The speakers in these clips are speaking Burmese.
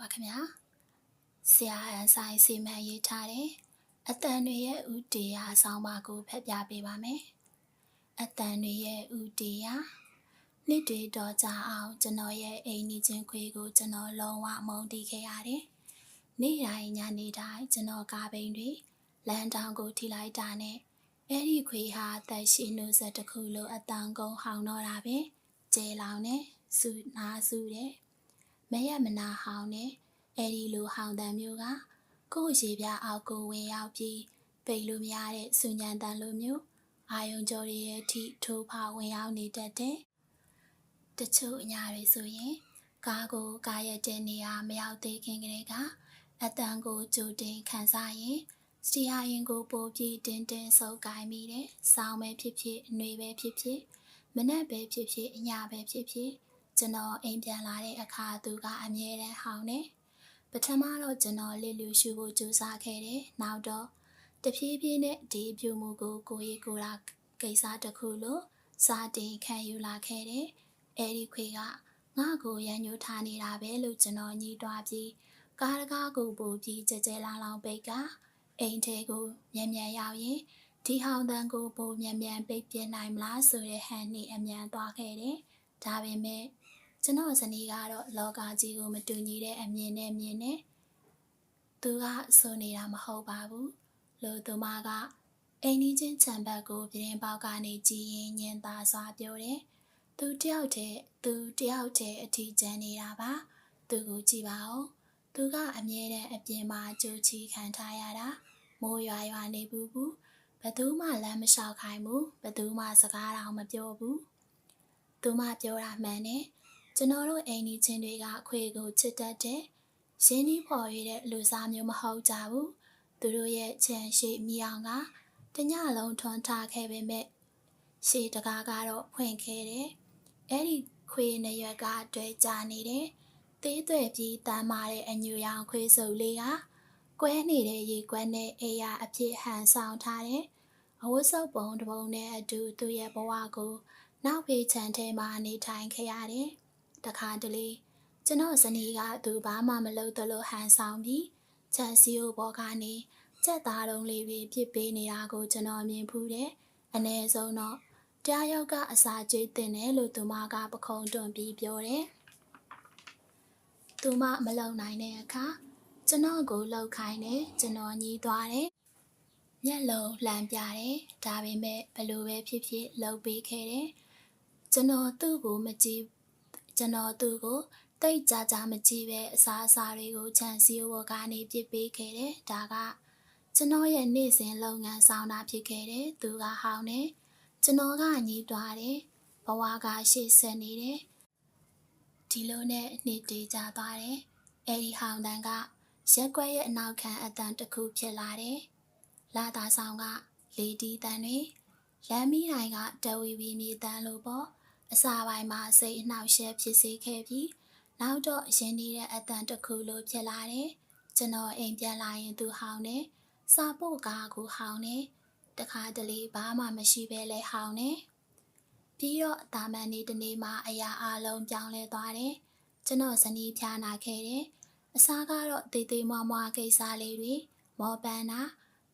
ပါခင်ဗျာဆရာဟန်ဆိုင်စီမံရေးထားတဲ့အတန်တွေရဲ့ဥတီယာအဆောင်ပါကိုဖက်ပြပေးပါမယ်အတန်တွေရဲ့ဥတီယာနှစ်တွေတော့ကြာအောင်ကျွန်တော်ရဲ့အိမ်နီးချင်းခွေကိုကျွန်တော်လုံးဝမုန်းတီးခဲ့ရတယ်နေ့တိုင်းညနေတိုင်းကျွန်တော်ကားပိန်တွေလမ်းတောင်ကိုထိလိုက်တာနဲ့အဲ့ဒီခွေဟာတက်ရှိနှုတ်ဆက်တစ်ခုလိုအတန်ကုန်ဟောင်းတော့တာပဲကျဲလောင်နဲ့စူနာစူတဲ့ မရမနာဟောင်းနဲ့အဲ့ဒီလိုဟောင်းတန်မျိုးကကိုယ့်ရေပြအောက်ကိုဝင်ရောက်ပြီးပိတ်လို့မရတဲ့စူညံတန်လိုမျိုးအာယုံကြော်ရဲ့အထိထိုးဖောက်ဝင်ရောက်နေတတ်တဲ့တချို့အညာတွေဆိုရင် ကားကိုကားရက်တဲ့နေရာမရောက်သေးခင်ကလေးကအတန်ကိုကြိုတင်ခံစားရင်စတီယာရင်ကိုပိုးပြီးတင်းတင်းဆုပ်ကိုင်းမိတယ်။ဆောင်းပဲဖြစ်ဖြစ်အနှွေပဲဖြစ်ဖြစ်မနက်ပဲဖြစ်ဖြစ်အညာပဲဖြစ်ဖြစ် ကျွန်တော်အိမ်ပြန်လာတဲ့အခါသူကအမြဲတမ်းဟောင်းနေပထမတော့ကျွန်တော်လစ်လူရှူဖို့ကြိုးစားခဲ့တယ်နောက်တော့တဖြည်းဖြည်းနဲ့ဒီအပြုမှုကိုကိုရီကိုရာကိစ္စတစ်ခုလို့စာတင်ခံယူလာခဲ့တယ်အဲ့ဒီခွေကငါ့ကိုရန်ညှိုးထားနေတာပဲလို့ကျွန်တော်ညှိတွားပြီးကားတကားကိုပို့ပြီးကြဲကြဲလောင်လောင်ပိတ်ကအိမ်ထဲကိုမြန်မြန်ရောက်ရင်ဒီဟောင်းတန်းကိုပိုမြန်မြန်ပိတ်ပြနိုင်မလားဆိုတဲ့ဟန်နဲ့အမြန်သွားခဲ့တယ်ဒါပေမဲ့ ကျွန်တော်ဇနီးကတော့လောကကြီးကိုမတူညီတဲ့အမြင်နဲ့မြင်နေသူကဆိုနေတာမဟုတ်ပါဘူးလို့သူမကအိမ်ကြီးချင်းခြံဘက်ကိုပြင်းပေါက်ကနေကြည်ရင်ညင်သာစွာပြောတယ်သူတယောက်တည်းသူတယောက်တည်းအထီးကျန်နေတာပါသူကိုကြည့်ပါဦးသူကအမြဲတမ်းအပြင်မှာကြိုးချီခံထားရတာမိုးရွာရွာနေဘူးဘူးဘသူမှလမ်းမလျှောက်ခိုင်းဘူးဘသူမှစကားတောင်မပြောဘူးသူမပြောတာမှန်တယ် ကျွန်တော်တို့အိမ်ကြီးချင်းတွေကခွေကိုချစ်တတ်တဲ့ရင်းနှီးဖော်ရတဲ့လူစားမျိုးမဟုတ်ကြဘူးသူတို့ရဲ့ချမ်းရှိမိအောင်ကတညလုံးထွန်ထားခဲ့ပေမဲ့ရှေးတကားကတော့ဖွင့်ခဲ့တယ်အဲ့ဒီခွေနရွက်ကတွေ့ကြနေတယ်သေးသွယ်ပြီးတမ်းမာတဲ့အညူရောင်ခွေးစုပ်လေးကကွဲနေတဲ့ရေကွက်နဲ့အေးရအဖြစ်ဟန်ဆောင်ထားတယ်အဝတ်စုပ်ပုံတစ်ပုံနဲ့အတူသူ့ရဲ့ဘဝကိုနောက်ဖေးချန်ထဲမှာနေထိုင်ခဲ့ရတယ် တခါတလေကျွန်တော်ဇနီးကသူဘာမှမလုပ်သလိုဟန်ဆောင်ပြီးချက်စီယိုဘောကနေကြက်သားတုံးလေးတွေပြစ်ပေးနေတာကိုကျွန်တော်မြင်ဖူးတယ်။အ ਨੇ ဆုံးတော့တရားရောက်ကအစာကျွေးတင်တယ်လို့သူမကပခုံးတွန့်ပြီးပြောတယ်။သူမမလုံနိုင်တဲ့အခါကျွန်တော်ကိုလှုပ်ခိုင်းတယ်ကျွန်တော်ညီးသွားတယ်။မျက်လုံးလှမ်းပြတယ်ဒါပေမဲ့ဘလို့ပဲဖြစ်ဖြစ်လှုပ်ပေးခဲ့တယ်။ကျွန်တော်သူ့ကိုမကြည့် ကျွန်တော်သူ့ကိုတိတ်ကြကြမကြည့်ပဲအစားအစာတွေကိုခြံစည်းဝကနေပြစ်ပေးခဲ့တယ်။ဒါကကျွန်တော်ရဲ့နေ့စဉ်လုပ်ငန်းဆောင်တာဖြစ်ခဲ့တယ်။သူကဟောင်းတယ်။ကျွန်တော်ကညီးသွားတယ်။ဘဝကရှေ့ဆက်နေတယ်။ဒီလိုနဲ့နေ့တည်ကြသွားတယ်။အဲဒီဟောင်းတန်းကရက်ကွက်ရဲ့အနောက်ခံအတန်တစ်ခုဖြစ်လာတယ်။လာသားဆောင်ကလေဒီတန်တွေလမ်းမီးတိုင်းကတဝီဝီမြေတန်လို့ပေါ့။ အစာပိုင်းမှာစိတ်အနှောက်အယှက်ဖြစ်စေခဲ့ပြီးနောက်တော့ရင်းနေတဲ့အတန်တစ်ခုလိုဖြစ်လာတယ်။ကျွန်တော်အိမ်ပြန်လာရင်သူဟောင်းနေစာပို့ကားကိုဟောင်းနေတခါတလေဘာမှမရှိဘဲလဲဟောင်းနေပြီးတော့တာမန်နေတနေ့မှအရာအလုံးပြောင်းလဲသွားတယ်။ကျွန်တော်ဇနီးဖြာနာခဲ့တယ်။အစားကတော့တေးသေးမွားမွားကိစ္စလေးတွေမော်ပန်းတာ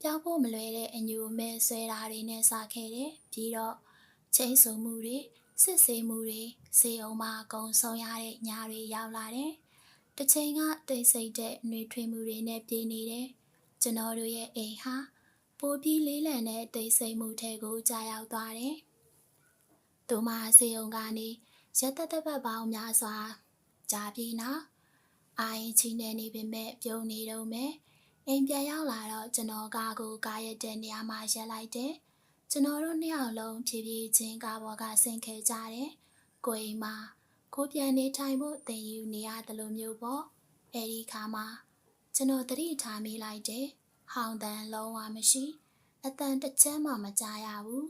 ပြောင်းဖို့မလွယ်တဲ့အညူမဲဆွဲတာတွေနဲ့စားခဲ့တယ်။ပြီးတော့ချိန်ဆမှုတွေ စစ်ဆေးမှုတွေစေအောင်မှာအကုန်ဆုံးရတဲ့ညတွေရောက်လာတယ်။တစ်ချိန်ကတိတ်ဆိတ်တဲ့နှွေထွေးမှုတွေနဲ့ပြည့်နေတယ်။ကျွန်တော်တို့ရဲ့အိမ်ဟာပိုပြီးလေးလံတဲ့တိတ်ဆိတ်မှုထဲကိုကြာရောက်သွားတယ်။သူမစေအောင်ကနေရက်သက်သက်ပတ်ပေါင်းများစွာကြာပြီနော်။အာရင်ချင်းနေနေပေမဲ့ပြုံးနေတော့မယ်။အိမ်ပြန်ရောက်လာတော့ကျွန်တော်ကားကိုကားရတဲ့နေရာမှာရက်လိုက်တယ်။ ကျွန်တော်တို့နှစ်ယောက်လုံးဖြည်းဖြည်းချင်းကားပေါ်ကဆင်းခဲ့ကြတယ်။ကိုအိမ်မှာကိုပြန်နေထိုင်ဖို့တင်ယူနေရတယ်လို့မျိုးပေါ့။အဲဒီခါမှာကျွန်တော်တတိထားမိလိုက်တယ်။ဟောင်းတန်လုံးဝမရှိ။အတန်တစ်ချက်မှမကြားရဘူး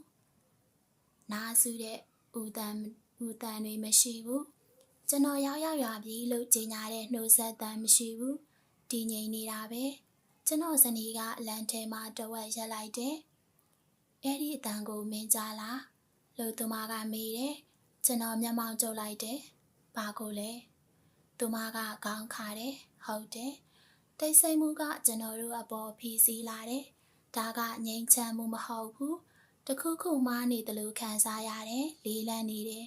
။နားဆူတဲ့ဦးတန်ဦးတန်တွေမရှိဘူး။ကျွန်တော်ရောက်ရောက်ရပြီလို့ကြေညာတဲ့နှုတ်ဆက်တန်မရှိဘူး။တည်ငြိမ်နေတာပဲ။ကျွန်တော်ဇနီးကလမ်းထဲမှာတဝက်ရက်လိုက်တယ်။ အဲ့ဒီအတန်ကိုမင်းကြားလားလို့သူမကမေးတယ်ကျွန်တော်မျက်မှောင်ကျုပ်လိုက်တယ်ဘာကိုလဲသူမကခေါင်းခါတယ်ဟုတ်တယ်တိတ်ဆိတ်မှုကကျွန်တော်တို့အပေါ်ဖီးစီးလာတယ်ဒါကငြိမ်းချမ်းမှုမဟုတ်ဘူးတခုခုမှနေတယ်လို့ခံစားရတယ်လေးလံနေတယ်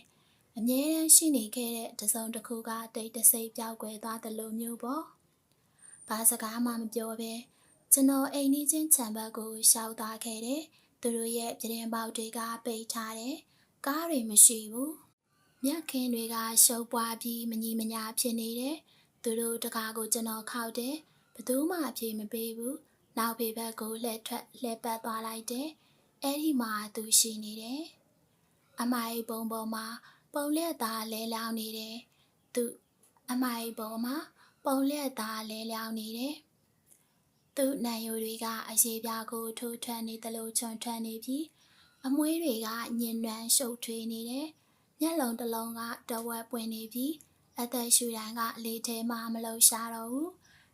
အမြဲတမ်းရှိနေခဲ့တဲ့တစုံတစ်ခုကတိတ်တဆိတ်ပြောက်ွယ်သွားတယ်လို့မျိုးပေါ့ဘာစကားမှမပြောဘဲကျွန်တော်အိမ်နီးချင်းခြံဘက်ကိုရှောက်သွားခဲ့တယ် သူတို့ရဲ့ပြတင်းပေါက်တွေကပိတ်ထားတယ်ကားတွေမရှိဘူးမြက်ခင်းတွေကရှုပ်ပွားပြီးမညီမညာဖြစ်နေတယ်။သူတို့တကားကိုကျွန်တော်ခောက်တယ်။ဘသူမှအပြေမပေးဘူး။နောက်ဖေဘက်ကိုလှည့်ထွက်လှည့်ပတ်သွားလိုက်တယ်။အဲ့ဒီမှာသူရှိနေတယ်။အမိုင်ပုံပေါ်မှာပုံလက်သားလဲလောင်နေတယ်။သူအမိုင်ပုံမှာပုံလက်သားလဲလောင်နေတယ်။ သူ့နံရိုးတွေကအရေးပြားကိုထိုးထွန်းနေသလိုချွန်ထွန်းနေပြီးအမွှေးတွေကညင်နွမ်းရှုပ်ထွေးနေတယ်။မျက်လုံးတစ်လုံးကတဝက်ပွင့်နေပြီးအသက်ရှူတန်းကအလေးထဲမှမလှုပ်ရှားတော့ဘူး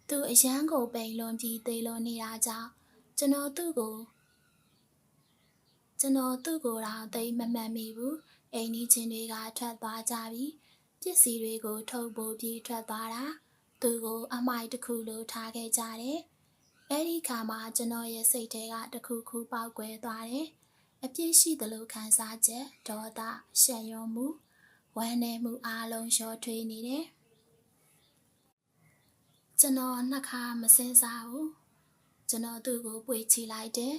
သူအရန်ကိုပိန်လွန်ပြီးသေးလွန်နေတာကြောင့်ကျွန်တော်သူ့ကိုကျွန်တော်သူ့ကိုယ်တော့သိမမှတ်မိဘူးအိမ်ကြီးချင်းတွေကထွက်သွားကြပြီးပစ္စည်းတွေကိုထုတ်ပိုးပြီးထွက်သွားတာသူကိုအမိုက်တစ်ခုလိုထားခဲ့ကြတယ် အဲ့ဒီခါမှာကျွန်တော်ရဲ့စိတ်ထဲကတစ်ခုခုပေါက်ကွဲသွားတယ်အပြစ်ရှိသလိုခံစားချက်ဒေါသရှက်ရွံ့မှုဝမ်းနည်းမှုအားလုံးလျှော့ထွေးနေတယ်ကျွန်တော်နှစ်ခါမစင်စားဘူးကျွန်တော်သူ့ကိုပွေချလိုက်တယ်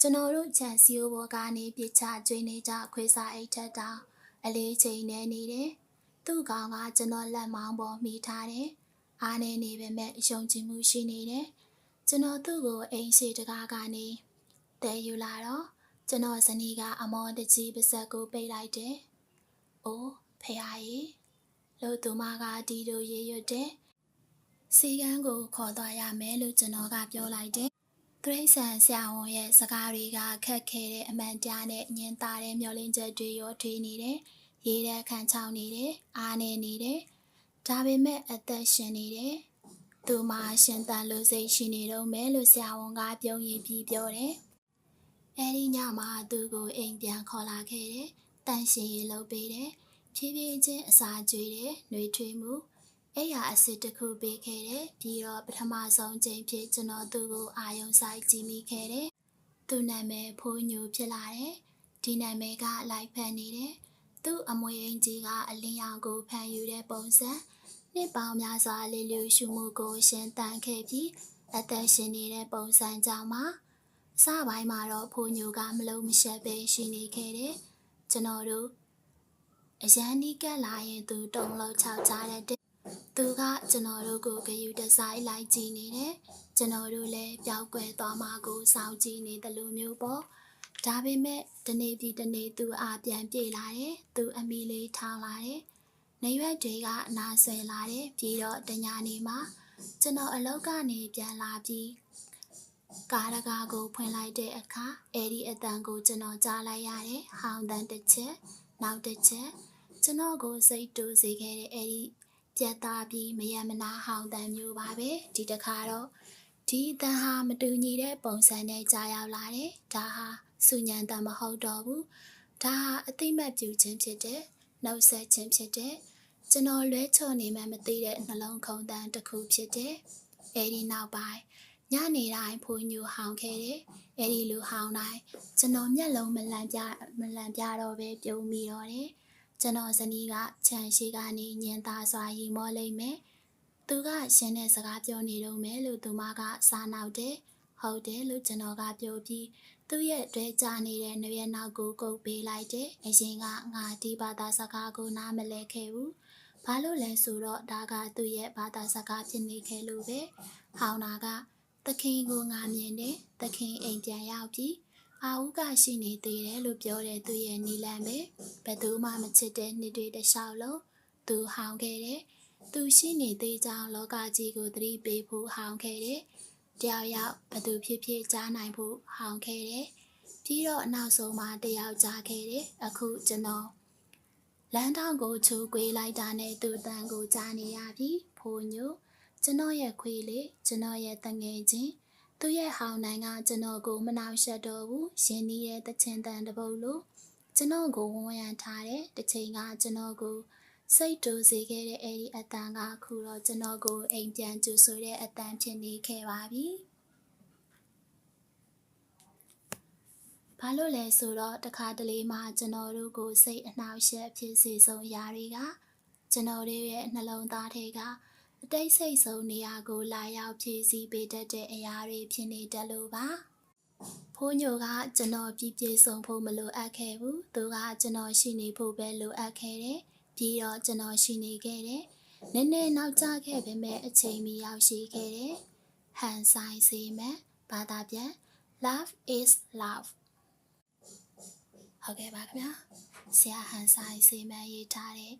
ကျွန်တော်တို့ခြံစည်းဘောကနေပြစ်ချကျွေးနေကြခွေးစားအိတ်ထက်တောင်အလေးချိန်နေနေတယ်သူ့ကောင်ကကျွန်တော်လက်မောင်းပေါ်မိထားတယ်အားနေနေပေမဲ့ယုံကြည်မှုရှိနေတယ် ကျွန်တော်သူ့ကိုအိမ်ရှိတကားကနေတဲယူလာတော့ကျွန်တော်ဇနီးကအမောတကြီးပါဇက်ကိုပိတ်လိုက်တယ်။အိုးဖေဟာကြီးလို့သူမကဒီလိုရေရွတ်တယ်။စီကန်းကိုခေါ်သွားရမယ်လို့ကျွန်တော်ကပြောလိုက်တယ်။သရိษံဆရာဝန်ရဲ့စကားတွေကခက်ခဲတဲ့အမှန်တရားနဲ့ညင်သာတဲ့မျောလင်းချက်တွေရောထွေးနေတယ်။ရေးတဲ့ခံချောင်းနေတယ်။အားနေနေတယ်။ဒါပေမဲ့အသက်ရှင်နေတယ်။ သူမရှင်တန်လို့စိတ်ရှိနေတော့မယ်လို့ဆရာဝန်ကပြုံးရင်ပြီးပြောတယ်။အဲဒီညမှာသူ့ကိုအိမ်ပြန်ခေါ်လာခဲ့တယ်။တန်ရှင်ရေလုပ်ပေးတယ်။ဖြည်းဖြည်းချင်းအစာကျွေးတယ်။နှွေးထွေးမှုအဲ့ရအစ်စ်တစ်ခုပေးခဲ့တယ်။ပြီးတော့ပထမဆုံးချိန်ဖြစ်ကျွန်တော်သူ့ကိုအာယုံဆိုင်ကြည့်မိခဲ့တယ်။သူ့နာမည်ဖိုးညိုဖြစ်လာတယ်။ဒီနာမည်ကလိုက်ဖန်နေတယ်။သူ့အမွေအိမ်ကြီးကအလင်းရောင်ကိုဖန်ယူတဲ့ပုံစံ နှစ်ပေါင်းများစွာလေးလျူရှုမှုကိုရှင်တန်ခဲ့ပြီးအသက်ရှင်နေတဲ့ပုံစံကြောင့်မှာစပိုင်းမှာတော့ဖိုးညိုကမလုံးမရှက်ပဲရှိနေခဲ့တယ်။ကျွန်တော်တို့အရန်နီးကပ်လာရင်သူတုံလောက်ချောက်ကြတဲ့သူကကျွန်တော်တို့ကိုဂယူတစိုက်လိုက်ကြည့်နေတယ်။ကျွန်တော်တို့လည်းပျောက်ကွယ်သွားမှကိုစောင့်ကြည့်နေတယ်လို့မျိုးပေါ့။ဒါပေမဲ့ဒီနေ့ဒီတနေ့သူအားပြန်ပြေးလာတယ်။သူအမီလေးထောင်းလာတယ်။ နေရွက်တွေကနာဆွဲလာတယ်ပြီးတော့တညာနေမှာကျွန်တော်အလောက်ကနေပြန်လာပြီးကားတကားကိုဖွင့်လိုက်တဲ့အခါအဲ့ဒီအတန်ကိုကျွန်တော်ကြားလိုက်ရတယ်။ဟောင်းတန်တစ်ချက်နောက်တစ်ချက်ကျွန်တော်ကိုစိတ်တူစေခဲ့တဲ့အဲ့ဒီပြတ်သားပြီးမယမနာဟောင်းတန်မျိုးပါပဲဒီတခါတော့ဒီအတန်ဟာမတူညီတဲ့ပုံစံနဲ့ကြားရောက်လာတယ်။ဒါဟာစုညံတန်မဟုတ်တော့ဘူး။ဒါဟာအသိမဲ့ပြုခြင်းဖြစ်တဲ့နှုတ်ဆက်ခြင်းဖြစ်တဲ့ ကျွန်တော်လွဲချော်နေမှမသိတဲ့နှလုံးခုန်တန်တစ်ခုဖြစ်တဲ့အဲဒီနောက်ပိုင်းညနေတိုင်းဖိုးညူဟောင်းခဲ့တယ်။အဲ့ဒီလိုဟောင်းတိုင်းကျွန်တော်မျက်လုံးမလန့်ပြမလန့်ပြတော့ပဲပြုံးမိတော့တယ်။ကျွန်တော်ဇနီးကခြံရှိကနေညင်သားစွာရီမောလိမ့်မယ်။သူကရှင်နဲ့စကားပြောနေတော့မယ်လို့သူမကစားနောက်တယ်။ဟုတ်တယ်လို့ကျွန်တော်ကပြောပြီးသူ့ရဲ့တွဲကြနေတဲ့နှရွက်နောက်ကိုကုတ်ပေးလိုက်တယ်။အရင်ကငါဒီဘာသာစကားကိုနားမလဲခဲ့ဘူး။ ဘာလို့လဲဆိုတော့ဒါကသူ့ရဲ့ဘာသာစကားဖြစ်နေခဲ့လို့ပဲ။ဟောင်းနာကသခင်ကိုငါမြင်တယ်သခင်အိမ်ပြန်ရောက်ပြီးအာဟုကရှိနေသေးတယ်လို့ပြောတဲ့သူရဲ့နီလန်ပဲဘယ်သူမှမချစ်တဲ့နှစ်တွေတခြားလုံးသူဟောင်းခဲ့တယ်သူရှိနေသေးကြောင်းလောကကြီးကိုသတိပေးဖို့ဟောင်းခဲ့တယ်တယောက်ယောက်ဘသူဖြစ်ဖြစ်ကြားနိုင်ဖို့ဟောင်းခဲ့တယ်ပြီးတော့အနောက်ဆုံးမှာတယောက်ကြားခဲ့တယ်အခုကျွန်တော် လမ်းထောင်ကိုချိုးကွေးလိုက်တာနဲ့သူ့တန်ကိုကြားနေရပြီဖိုးညို့ကျွန်တော်ရဲ့ခွေးလေးကျွန်တော်ရဲ့တငယ်ချင်းသူ့ရဲ့ဟောင်းနိုင်ကကျွန်တော်ကိုမနှောက်ယှက်တော့ဘူးရင်းနှီးတဲ့တချင်တန်တပုတ်လို့ကျွန်တော်ကိုဝန်းရံထားတယ်တစ်ချိန်ကကျွန်တော်ကိုစိတ်တူစေခဲ့တဲ့အဲ့ဒီအတန်ကအခုတော့ကျွန်တော်ကိုအိမ်ပြန်ကြိုဆိုတဲ့အတန်ဖြစ်နေခဲ့ပါပြီ။ ဘာလို့လဲဆိုတော့တခါတလေမှကျွန်တော်တို့ကိုစိတ်အနှောက်အယှက်ဖြစ်စေဆုံးအရာတွေကကျွန်တော်တို့ရဲ့နှလုံးသားထဲကအတိတ်စိတ်ဆုံးနေရာကိုလာရောက်ဖြည့်ဆည်းပေးတတ်တဲ့အရာတွေဖြစ်နေတတ်လို့ပါ။ဖိုးညိုကကျွန်တော်ပြည့်ပြည့်စုံဖို့မလိုအပ်ခဲ့ဘူး။သူကကျွန်တော်ရှိနေဖို့ပဲလိုအပ်ခဲ့တယ်။ပြီးတော့ကျွန်တော်ရှိနေခဲ့တယ်။နည်းနည်းနောက်ကျခဲ့ပေမဲ့အချိန်မီရောက်ရှိခဲ့တယ်။ဟန်ဆိုင်စေမယ်။ဘာသာပြန် Love is love ဟုတ်ကဲ့ပါခင်ဗျာ။ဆရာဟန်ဆိုင်စေမယ်ရေးထားတဲ့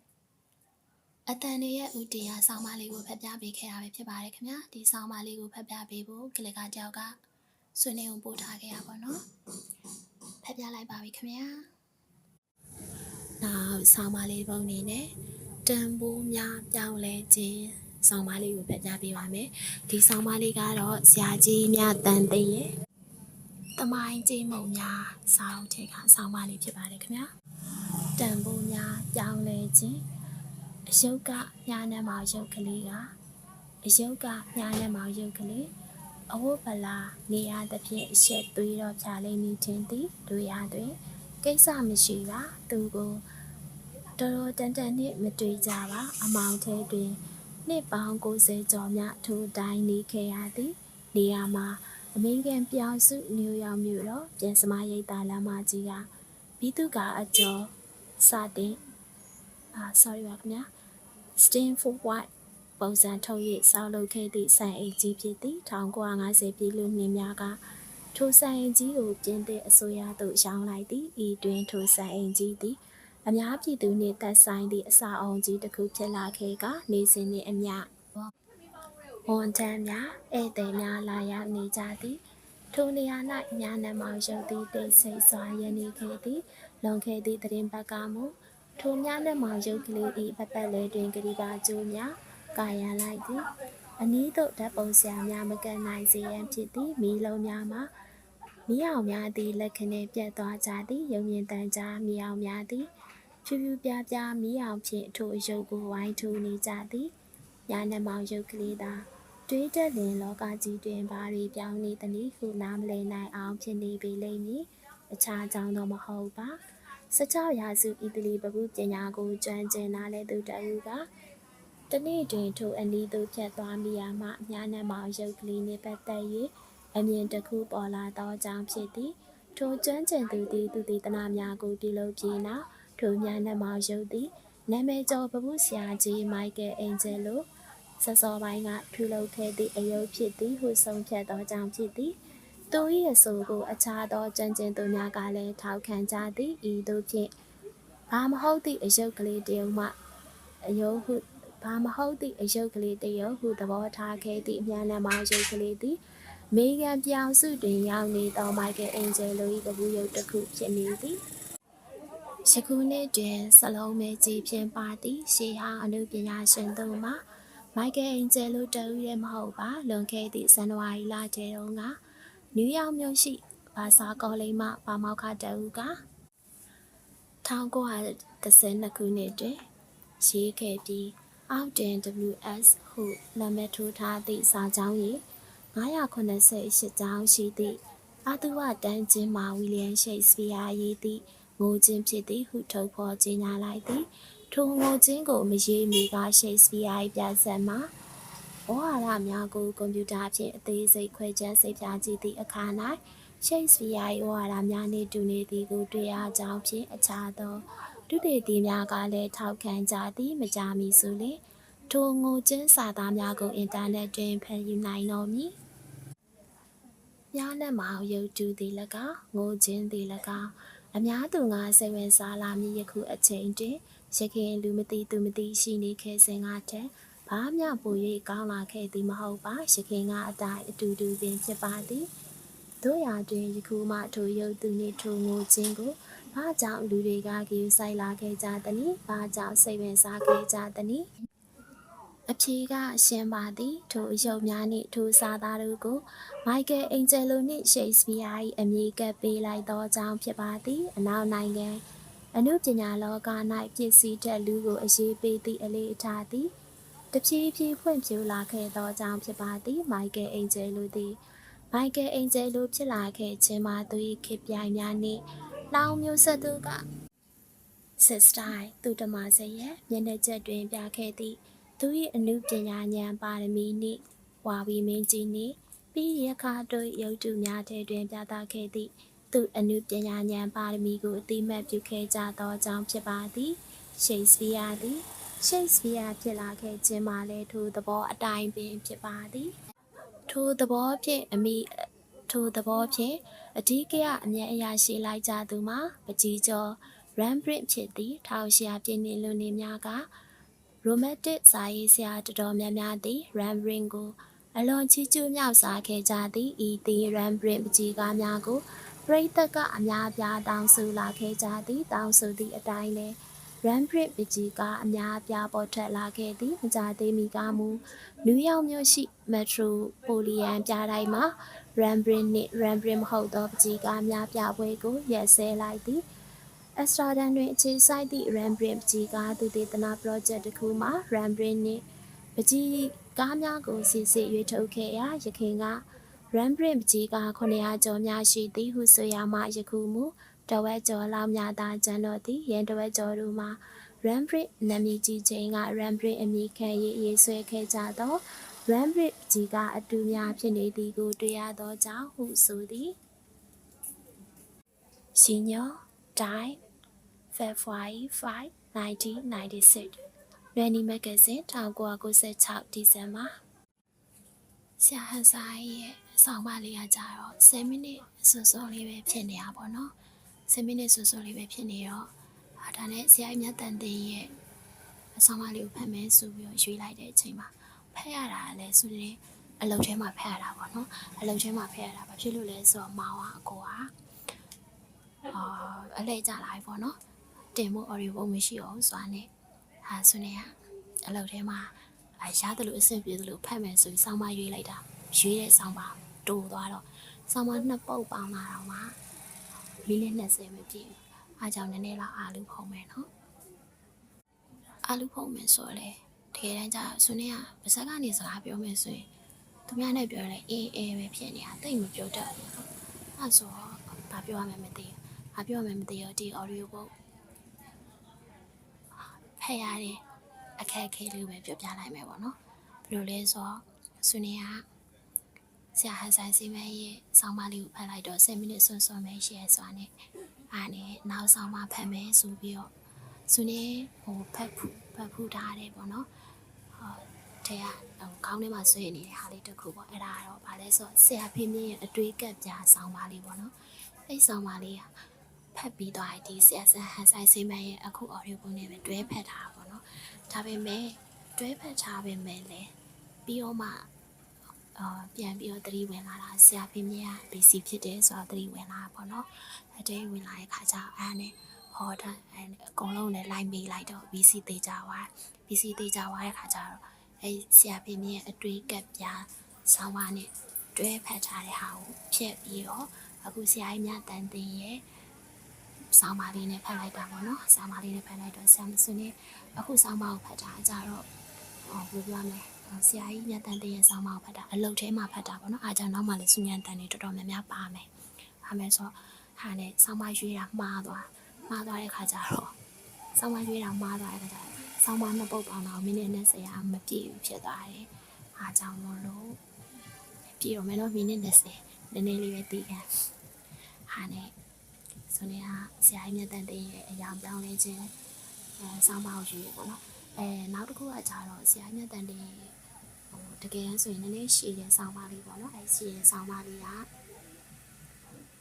အတန်တွေရဲ့ဥတီယာဆောင်းပါးလေးကိုဖတ်ပြပေးခဲ့တာပဲဖြစ်ပါတယ်ခင်ဗျာဒီဆောင်းပါးလေးကိုဖတ်ပြပေးဖို့ကလစ်ကတယောက်ကဆွေးနွေးအောင်ပို့ထားခဲ့ရပါတော့ဖတ်ပြလိုက်ပါပြီခင်ဗျာနောက်ဆောင်းပါးလေးပုံနေနဲ့တန်ဖိုးများပြောင်းလဲခြင်းဆောင်းပါးလေးကိုဖတ်ပြပေးပါမယ်ဒီဆောင်းပါးလေးကတော့ဆရာကြီးများတန်သိရဲ့ တမိုင်းကြီးမုံများဆောင်းထက်ကဆောင်းပါးလေးဖြစ်ပါတယ်ခင်ဗျာတန်ဖိုးများပြောင်းလဲခြင်းအယုတ်ကညာနှမ်းမောင်ရုပ်ကလေးကအယုတ်ကညာနှမ်းမောင်ရုပ်ကလေးအဝတ်ပလာနေရသဖြင့်အရှက်သွေးတော့ဖြာလိမ့်မည်ချင်းသည်တွေ့ရတွင်ကိစ္စမရှိပါသူကိုတော်တော်တန်တန်နှင့်မတွေ့ကြပါအမောင်ထဲတွင်နှစ်ပေါင်း90ကျော်မြထိုတိုင်းနေခဲ့ရသည်နေရာမှာ အမေရိကန်ပြောင်စုနယူးယောက်မြို့တော်ပြန်စမရိပ်သာလမ်းမကြီးကဘီသူကအကျော်စတင်အာ sorry ပါခင်ဗျာ Stanford White ပုံစံထုတ်၍ဆောက်လုပ်ခဲ့သည့်ဆိုင်အိမ်ကြီးဖြစ်သည့်1950ပြည်လူနှစ်များကထိုဆိုင်အိမ်ကြီးကိုပြင်သစ်အစိုးရသို့ရောင်းလိုက်သည်ဤတွင်ထိုဆိုင်အိမ်ကြီးသည်အများပြည်သူနှင့်သက်ဆိုင်သည့်အစာအုံကြီးတစ်ခုဖြစ်လာခဲ့က နေစဉ်နှင့်အမျှ ဝန်ထမ်းများဧည့်သည်များလာရောက်နေကြသည်ထိုနေရာ၌ညာနမောင်ရုပ်သည်တိတ်ဆိတ်စွာရနေခဲ့သည်လွန်ခဲ့သည့်တရင်ဘက်ကမူထိုများနှမောင်ရုပ်ကလေး၏ပတ်ပတ်လဲတွင်ဂရိပါကျိုးများကာယံလိုက်သည်အနည်းသို့ဓာတ်ပုံဆရာများမကန်နိုင်စေရန်ဖြစ်သည်မီးလုံးများမှာမိအောင်များသည်လက်ခနဲ့ပြတ်သွားကြသည်ရုံမြင့်တန်ကြားမိအောင်များသည်ဖြူဖြူပြပြမိအောင်ဖြင့်ထိုအယုတ်ကိုဝိုင်းထူနေကြသည် ညာနှမောင်ရုပ်ကလေးသာတွေးတက်လင်လောကကြီးတွင်ဘာတွေပြောင်းနေသနည်းဟုနားမလည်နိုင်အောင်ဖြစ်နေပေလိမ့်မည်အခြားကြောင့်တော့မဟုတ်ပါ16ရာစုအီတလီပပုပညာကိုကျွမ်းကျင်လာတဲ့သူတအူကတနေ့တွင်ထိုအနီးသို့ဖြတ်သွားမိရာမှအများနဲ့မောင်ရုပ်ကလေးနှင့်ပတ်သက်၍အမြင်တစ်ခုပေါ်လာသောကြောင့်ဖြစ်သည်ထိုကျွမ်းကျင်သူသည်သူသည်တနာများကိုပြုလုပ်ပြီးနောက်ထိုများနဲ့မောင်ရုပ်သည်နာမည်ကျော်ပပုဆရာကြီးမိုက်ကယ်အင်ဂျယ်လို စစောပိုင်းကပြုလုပ်ခဲ့သည့်အယုတ်ဖြစ်သည်ဟုဆုံးဖြတ်သောကြောင့်ဖြစ်သည်သူ၏အဆိုကိုအခြားသောကြံကျင်သူများကလည်းထောက်ခံကြသည်ဤသို့ဖြင့်ဘာမဟုတ်သည့်အယုတ်ကလေးတယုံမှအယုတ်ဟုဘာမဟုတ်သည့်အယုတ်ကလေးတယုတ်ဟုသဘောထားခဲ့သည့်အမြန်နမယုတ်ကလေးသည်မေဂန်ပြောင်စုတွင်ရောက်နေသောမိုက်ကယ်အင်ဂျယ်လို၏တပူရုပ်တစ်ခုဖြစ်နေသည်ယခုနှစ်တွင်စလုံးမဲကြီးဖြင့်ပါသည်ရှေးဟောင်းအမှုပညာရှင်တို့မှ မိုက်ကယ်အင်ဂျယ်လိုတူရဲမဟုတ်ပါလွန်ခဲ့သည့်ဇန်နဝါရီလထဲတုန်းကနယူးယောက်မြို့ရှိဘာသာကောလိပ်မှပါမောက္ခတအူက1932ခုနှစ်တွင်ရေးခဲ့ပြီးအောက်တင် WS ဟုနာမည်ထိုးထားသည့်စာကြောင်း၏988ကျောင်းရှိသည့်အာသူဝတန်းကျင်းမှာဝီလျံရှိတ်စပီယာရေးသည့်ငိုချင်းဖြစ်သည့်ဟုထုတ်ဖော်ကြေညာလိုက်သည် ထိုငိုချင်းကိုမရေးမီကရှိတ်စပီယာ၏ပြဆက်မှာဩဝါဒများကိုကွန်ပျူတာဖြင့်အသေးစိတ်ခွဲခြမ်းစိတ်ပြကြည့်သည့်အခါ၌ရှိတ်စပီယာ၏ဩဝါဒများနှင့်တူနေသည်ကိုတွေ့ရကြောင်းဖြင့်အခြားသောဒုတိယများကလည်းထောက်ခံကြသည်မကြမီဆိုလျှင်ထိုငိုချင်းစာသားများကိုအင်တာနက်တွင်ဖန်ယူနိုင်တော်မူ။များနဲ့မအောင်ရုပ်တူသည်၎င်းငိုချင်းသည်၎င်းအများသူငါစိတ်ဝင်စားလာမည်ယခုအချိန်တွင် ရခင်လူမသိသူမသိရှိနေခဲ့စဉ်ကတည်းဘာမျှပို၍ကောင်းလာခဲ့သည်မဟုတ်ပါရခင်ကအတိုင်းအတူတူပင်ဖြစ်ပါသည်တို့ရာတွင်ယခုမှထိုရုပ်သူနှင့်ထိုငိုချင်းကိုဘာကြောင့်လူတွေကကြည်ဆိုင်လာခဲ့ကြသနည်းဘာကြောင့်စိတ်ဝင်စားခဲ့ကြသနည်းအဖြေကရှင်းပါသည်ထိုအယုတ်များနှင့်ထိုစာသားတို့ကိုမိုက်ကယ်အင်ဂျယ်လိုနှင့်ရှိတ်စပီယာ၏အမည်ကပ်ပေးလိုက်သောကြောင့်ဖြစ်ပါသည်အနောက်နိုင်ငံ အနုပညာလောက၌ပစ္စည်းတက်လူကိုအရေးပေးသည့်အလေးအထားသည်တဖြည်းဖြည်းဖွံ့ဖြိုးလာခဲ့သောကြောင့်ဖြစ်ပါသည်မိုက်ကယ်အင်ဂျယ်လူသည်မိုက်ကယ်အင်ဂျယ်လူဖြစ်လာခဲ့ခြင်းမှာသူ၏ခေပြိုင်များနှင့်လောင်မျိုးဆက်သူကစစ်စတိုင်သူတမစရဲ့မျက်နှာချက်တွင်ပြခဲ့သည့်သူ၏အနုပညာဉာဏ်ပါရမီနှင့်ဝါဝီမင်းကြီးနှင့်ပြီးရခါတို့ရုပ်တုများထဲတွင်ပြသခဲ့သည့် သူအနုပညာဉာဏ်ပါရမီကိုအတိမတ်ပြုခဲ့ကြသောကြောင့်ဖြစ်ပါသည်ရှိတ်စပီယာသည်ရှိတ်စပီယာဖြစ်လာခဲ့ခြင်းမှာလည်းထိုသဘောအတိုင်းပင်ဖြစ်ပါသည်ထိုသဘောဖြင့်အမိထိုသဘောဖြင့်အဓိကရအမျက်အရာရှိလိုက်ကြသူမှာပကြီးကျော် Rembrandt ဖြစ်သည်ထောင်ရှာပြည့်နေလွန်နေများက romantic စာရေးဆရာတော်တော်များများသည် Rembrandt ကိုအလွန်ချီးကျူးမြောက်စားခဲ့ကြသည့်ဤသည် Rembrandt ပကြီးကားများကို ပရိသတ်ကအများအပြားတောင်းဆိုလာခဲ့ကြသည်တောင်းဆိုသည့်အတိုင်းလဲရန်ပရစ်ပကြီးကအများအပြားပေါ်ထွက်လာခဲ့သည်မကြသေးမီကမူနယူးယောက်မြို့ရှိမက်ထရိုပိုလီယန်ပြတိုင်းမှာရန်ပရစ်နှင့်ရန်ပရစ်မဟုတ်သောပကြီးကားများပြပွဲကိုရက်စဲလိုက်သည်အစတာဒန်တွင်အခြေစိုက်သည့်ရန်ပရစ်ပကြီးကားသူတေသနာပရောဂျက်တစ်ခုမှာရန်ပရစ်နှင့်ပကြီးကားများကိုစစ်စစ်ရွေးထုတ်ခဲ့ရာရခင်က Rembrandt ပကြီးက900ကျော်များရှိသည်ဟုဆိုရမှယခုမူတဝက်ကျော်လောက်များသာကျန်တော့သည်ရန်တဝက်ကျော်တို့မှာ Rembrandt နာမည်ကြီးခြင်းက Rembrandt အမည်ခံရေးရေးဆွဲခဲ့ကြသော Rembrandt ကြီးကအတူများဖြစ်နေသည်ကိုတွေ့ရသောကြောင့်ဟုဆိုသည်ရှင်ညောတိုင်း February 5 1996လွယ်နီမဂ္ဂဇင်း1996ဒီဇင်ဘာဆရာဟန်ဆိုင်ရဲ့အ ဆောင်မလေးကကြတော့10မိနစ်စွန်းစွန်းလေးပဲဖြစ်နေတာပေါ့နော်10မိနစ်စွန်းစွန်းလေးပဲဖြစ်နေတော့အာဒါနဲ့ဆရာကြီးမြတ်တန်တင်ရဲ့အဆောင်မလေးကိုဖတ်မယ်ဆိုပြီးတော့ရွေးလိုက်တဲ့အချိန်မှာဖတ်ရတာလည်းဆိုတဲ့အလုပ်ထဲမှာဖတ်ရတာပေါ့နော်အလုပ်ထဲမှာဖတ်ရတာဘာဖြစ်လို့လဲဆိုတော့မောင်ကအကိုကအာအလဲကြလာပြီပေါ့နော်တင်ဖို့ audio ဘုံမရှိအောင်စွာနဲ့ဟာဆိုနေရအလုပ်ထဲမှာအဲရတယ်လို့အဆင်ပြေတယ်လို့ဖတ်မယ်ဆိုပြီးဆောင်းမရွေးလိုက်တာရွေးတဲ့ဆောင်းပါ တိုးသွားတော့ဆောင်းမနှစ်ပုတ်ပေါင်းလာတော့မှမိနစ်20မပြည့်ဘူးအားကြောင့်နည်းနည်းလောက်အာလူဖုံးမယ်နော်အာလူဖုံးမယ်ဆိုတော့လေတကယ်တမ်းကျဆွနေကပါဇက်ကနေစကားပြောမယ်ဆိုရင်သူများနဲ့ပြောရင်အေးအေးပဲဖြစ်နေတာတိတ်မပြောတတ်ဘူးနော်အဲဆိုတော့ဘာပြောရမလဲမသိဘူးဘာပြောရမလဲမသိတော့ဒီ audio book ဖတ်ရတယ်အခက်အခဲလေးပဲပြောပြလိုက်မယ်ပေါ့နော်ဘယ်လိုလဲဆိုတော့ဆွနေက ဆရာဟန်ဆိုင်စီမဲရဲ့ဆောင်းပါးလေးကိုဖတ်လိုက်တော့10မိနစ်ဆွန်းဆွန်းပဲရှိရဲစွာနဲ့အားနဲ့နောက်ဆောင်းပါးဖတ်မယ်ဆိုပြီးတော့ဆွနေဟိုဖတ်ဖူးဖတ်ဖူးထားတယ်ပေါ့နော်ဟောတဲ့ကဟိုခေါင်းထဲမှာဆွေးနေတဲ့ဟာလေးတစ်ခုပေါ့အဲ့ဒါကတော့ဗာလဲဆိုတော့ဆရာဖေမြင့်ရဲ့အတွေးကပ်ပြဆောင်းပါးလေးပေါ့နော်အဲ့ဆောင်းပါးလေးကဖတ်ပြီးသွားတဲ့ဒီဆရာဆန်ဟန်ဆိုင်စီမဲရဲ့အခု audio ပုံနဲ့ပဲတွဲဖတ်ထားတာပေါ့နော်ဒါပေမဲ့တွဲဖက်ထားပေမဲ့လည်းပြီးတော့မှ အာပြန်ပြီးတော့သတိဝင်လာတာဆရာဖေမြင့်က BC ဖြစ်တယ်ဆိုတော့သတိဝင်လာတာပေါ့နော်အတေးဝင်လာတဲ့ခါကျအဲ့ဒါနဲ့ဟောတာအဲ့အကုန်လုံးနဲ့ line ပေးလိုက်တော့ BC သေးကြသွား BC သေးကြသွားတဲ့ခါကျတော့အဲ့ဆရာဖေမြင့်ရဲ့အတွေးကပ်ပြဆောင်းပါးနဲ့တွဲဖက်ထားတဲ့ဟာကိုဖြည့်ပြီးတော့အခုဆရာကြီးမြတ်တန်တင်ရဲ့ဆောင်းပါးလေးနဲ့ဖတ်လိုက်တာပေါ့နော်ဆောင်းပါးလေးနဲ့ဖတ်လိုက်တော့ဆရာမစွန်းနဲ့အခုဆောင်းပါးကိုဖတ်တာကြတော့ဟောဘယ်လိုပြောမလဲ ဆရာကြီးညတန်တဲ့ရဲ့ဆောင်းပါးကိုဖတ်တာအလုပ်ထဲမှာဖတ်တာပေါ့နော်အားကြောင့်နောက်မှလည်းစူညံတန်တွေတော်တော်များများပါမယ်ပါမယ်ဆိုဟာနဲ့ဆောင်းပါးရွေးတာမှားသွားမှားသွားတဲ့ခါကျတော့ဆောင်းပါးရွေးတာမှားသွားတဲ့ခါကျတော့ဆောင်းပါးနှစ်ပုတ်ပေါင်းတော့မိနစ်20ရာမပြည့်ဘူးဖြစ်သွားတယ်အားကြောင့်မလို့ပြည့်တော့မယ်နော်မိနစ်20နည်းနည်းလေးပဲတည်ခံဟာနဲ့ဆိုနေကဆရာကြီးညတန်တဲ့ရဲ့အရာပြောင်းလဲခြင်းအဲဆောင်းပါကိုယူရပေါ့နော်အဲနောက်တစ်ခုကကြတော့ဆရာမြတ်တန်တဲ့ဟို တကယ်တမ်းဆိုရင်နည်းနည်းရှည်တဲ့ဆောင်းပါလေးပေါ့နော်အဲရှည်တဲ့ဆောင်းပါလေးက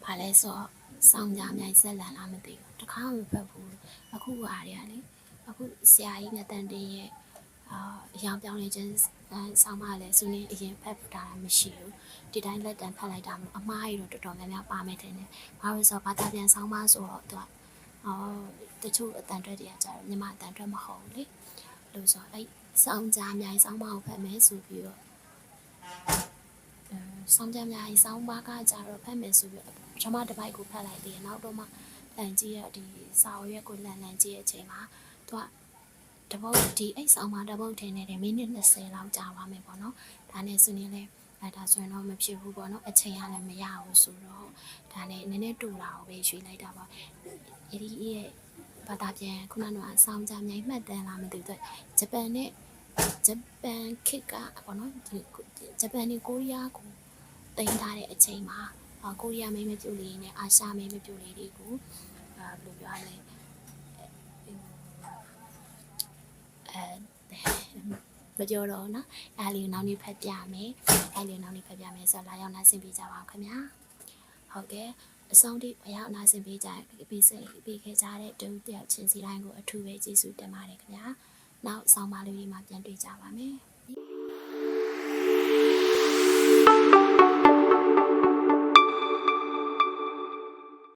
ဘာလဲဆိုတော့ဆောင်းကြမြိုင်ဆက်လန်လားမသိဘူးတခါမှမဖတ်ဘူးအခုကအားရလေအခုဆရာကြီးမြတ်တန်တဲ့ရဲ့အာအရောင်ပြောင်းနေခြင်းအဲဆောင်းပါလဲဆိုရင်အရင်ဖတ်ဖူးတာမရှိဘူးဒီတိုင်းလက်တံဖတ်လိုက်တာမလို့အမားကြီးတော့တော်တော်များများပါမယ်တဲ့။ဘာလို့ဆိုတော့ဘာသာပြန်ဆောင်းပါဆိုတော့သူကအော်တချို့အတန်တွက်တွေကကြတော့ညီမအတန်တွက်မဟုတ်ဘူးလေလို့ဆိုတော့အဲ့ စောင်းကြအများကြီးစောင်းမအောင်ဖတ်မယ်ဆိုပြီးတော့အဲစောင်းကြအများကြီးစောင်းပါကကြတော့ဖတ်မယ်ဆိုပြီးတော့ပထမတစ်ပိုက်ကိုဖတ်လိုက်သေးတယ်နောက်တော့မှလန်ကြီးရဲ့ဒီစာအုပ်ရက်ကိုလန်လန်ကြီးရဲ့အချိန်မှာသူကတပုတ်ဒီအိတ်ဆောင်မှာတပုတ်ထင်းနေတယ်မိနစ်20လောက်ကြာပါမယ်ပေါ့နော်ဒါနဲ့ဆိုရင်လည်းအဲဒါဆိုရင်တော့မဖြစ်ဘူးပေါ့နော်အချိန်ကလည်းမရဘူးဆိုတော့ဒါနဲ့နည်းနည်းတူတာကိုပဲရွှေ့လိုက်တာပါအဒီရဲ့ ဘာသာပြန်ခုနကအဆောင်ကြမြိုင်မှတ်တမ်းလာမသိဘူးဂျပန်နဲ့ဂျပန်ခေတ်ကပေါ့နော်ဒီဂျပန်နဲ့ကိုရီးယားကိုတင်ထားတဲ့အချိန်မှာကိုရီးယားမိန်းမပြူလေးနဲ့အာရှမိန်းမပြူလေးတွေကိုဘယ်လိုပြောရလဲအဲမပြောတော့နော်အဲ့လေးကိုနောက်နေ့ဖတ်ပြမယ်အဲ့လေးကိုနောက်နေ့ဖတ်ပြမယ်ဆိုတော့လာရောက်နိုင်ဆင်ပြကြပါအောင်ခင်ဗျာဟုတ်ကဲ့ အဆုံးထိမရောက်နားဆင်ပေးကြပြီးစေပြီးခဲ့ကြတဲ့တူတယောက်ချင်းစီတိုင်းကိုအထူးပဲကျေးဇူးတင်ပါတယ်ခင်ဗျာနောက်ဆောင်းပါးလေးတွေမှာပြန်တွေ့ကြပါမယ်